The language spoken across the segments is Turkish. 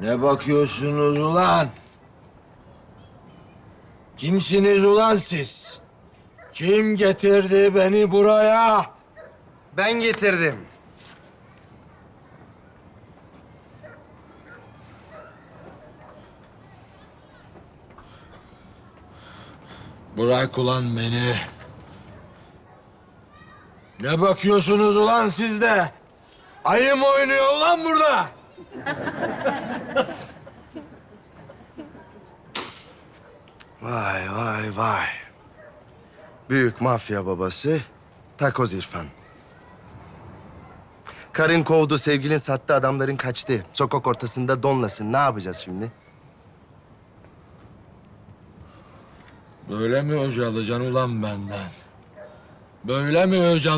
Ne bakıyorsunuz ulan? Kimsiniz ulan siz? Kim getirdi beni buraya? Ben getirdim. Bırak ulan beni. Ne bakıyorsunuz ulan siz de? Ayı mı oynuyor ulan burada? Vay vay vay. Büyük mafya babası Takoz İrfan. Karın kovdu, sevgilin sattı, adamların kaçtı. Sokak ortasında donlasın. Ne yapacağız şimdi? Böyle mi öc alacaksın ulan benden? Böyle mi öc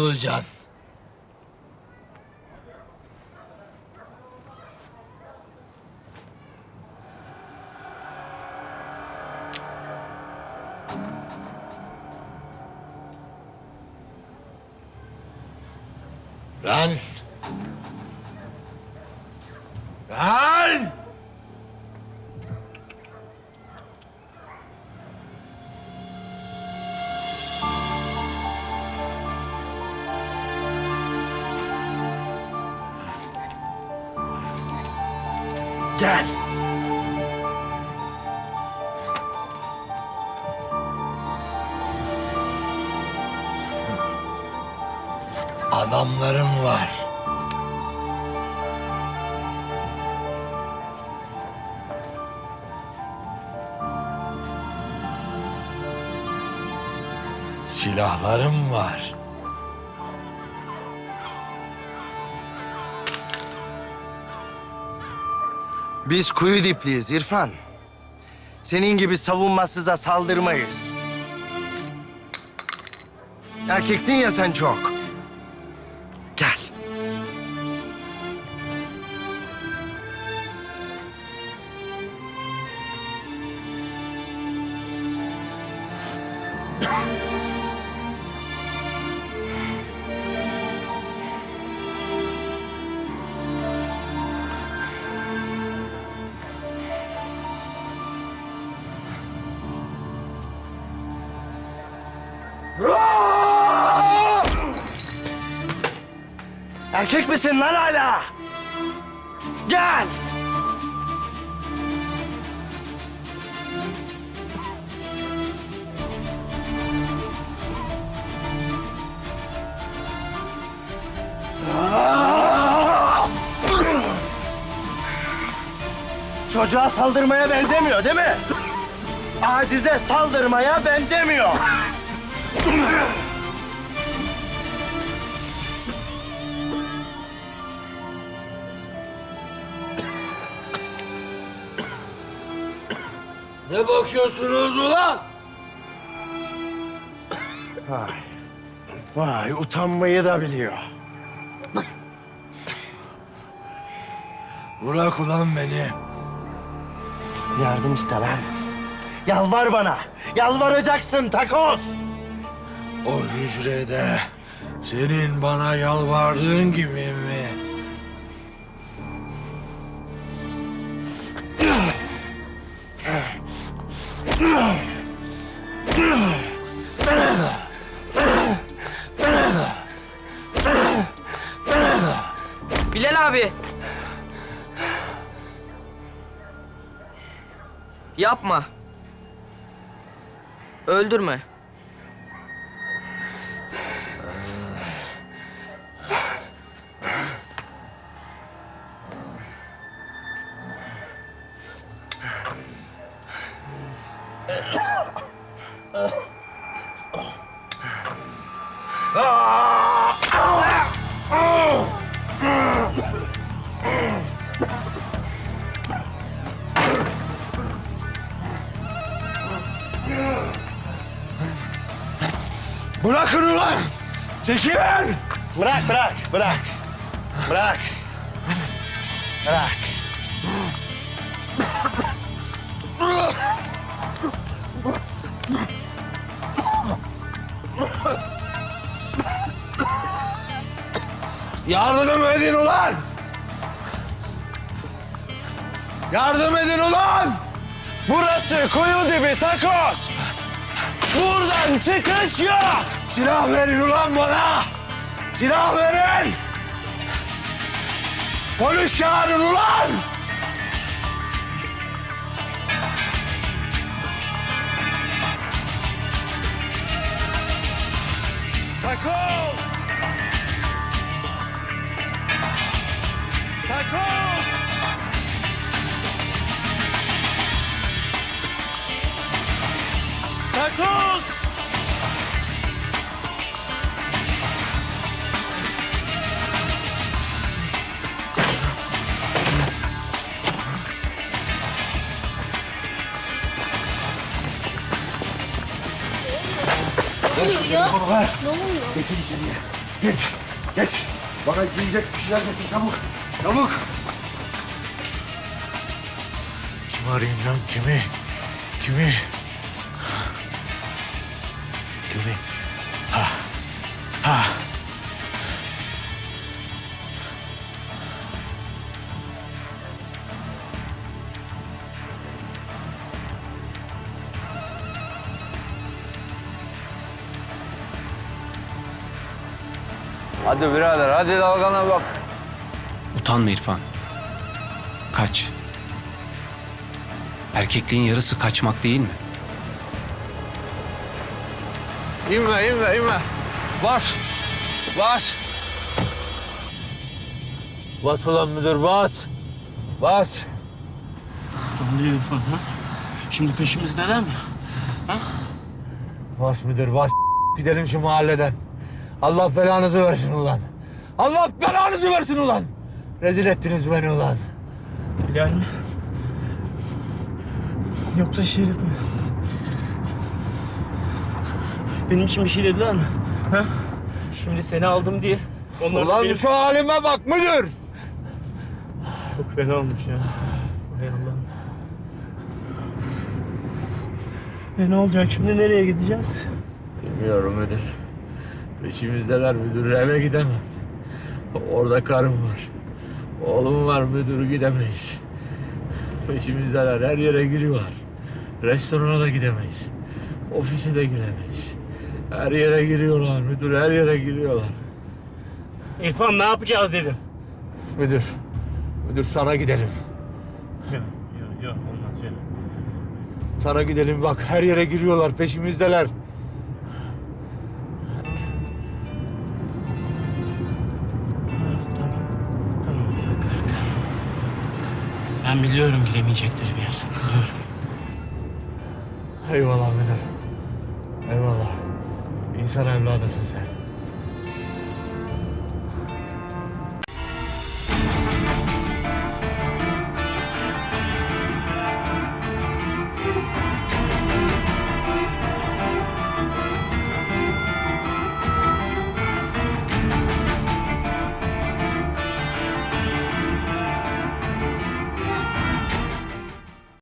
Lan! Lan! Gel. Adamlarım Silahlarım var. Biz kuyu dipliyiz İrfan. Senin gibi savunmasıza saldırmayız. Erkeksin ya sen çok. Gel. Erkek misin lan hala? Gel. Çocuğa saldırmaya benzemiyor değil mi? Acize saldırmaya benzemiyor. Ne bakıyorsunuz ulan? Vay. Vay utanmayı da biliyor. Bırak ulan beni. Yardım iste lan. Yalvar bana. Yalvaracaksın takoz. O hücrede senin bana yalvardığın gibi mi? Bilal abi. Yapma. Öldürme. Bırakın ulan! Çekilin! Bırak, bırak, bırak. Bırak. Bırak. Yardım edin ulan! Yardım edin ulan! Burası kuyu dibi takoz. Buradan çıkış yok. Silah verin ulan bana! Silah verin! Polis çağırın ulan! Takoz. Ya? Ne oluyor? Geç, geç. Bana yiyecek bir şeyler getir çabuk. Çabuk. Kim arayayım lan? Kimi? Kimi? Hadi birader hadi dalgana bak. Utanma İrfan. Kaç. Erkekliğin yarısı kaçmak değil mi? İnme inme inme. Bas. Bas. Bas ulan müdür bas. Bas. Şimdi peşimizdeler mi? Bas müdür bas. Gidelim şu mahalleden. Allah belanızı versin ulan. Allah belanızı versin ulan. Rezil ettiniz beni ulan. Bilal mi? Yoksa Şerif mi? Benim için bir şey dediler mi? Ha? Şimdi seni aldım diye. Onlar da Ulan benim... şu halime bak müdür. Çok fena olmuş ya. Hay Allah'ım. E ne olacak şimdi? Nereye gideceğiz? Bilmiyorum müdür. Peşimizdeler müdür. Eve gidemem. Orada karım var. Oğlum var müdür gidemeyiz. Peşimizdeler her yere giriyorlar. Restorana da gidemeyiz. Ofise de giremeyiz. Her yere giriyorlar müdür her yere giriyorlar. İrfan ne yapacağız dedim. Müdür. Müdür sana gidelim. Yok yok yok olmaz ya. Sana gidelim bak her yere giriyorlar peşimizdeler. Ben biliyorum giremeyecekleri bir yer. Biliyorum. Eyvallah müdür. Eyvallah. İnsan evladısın sen.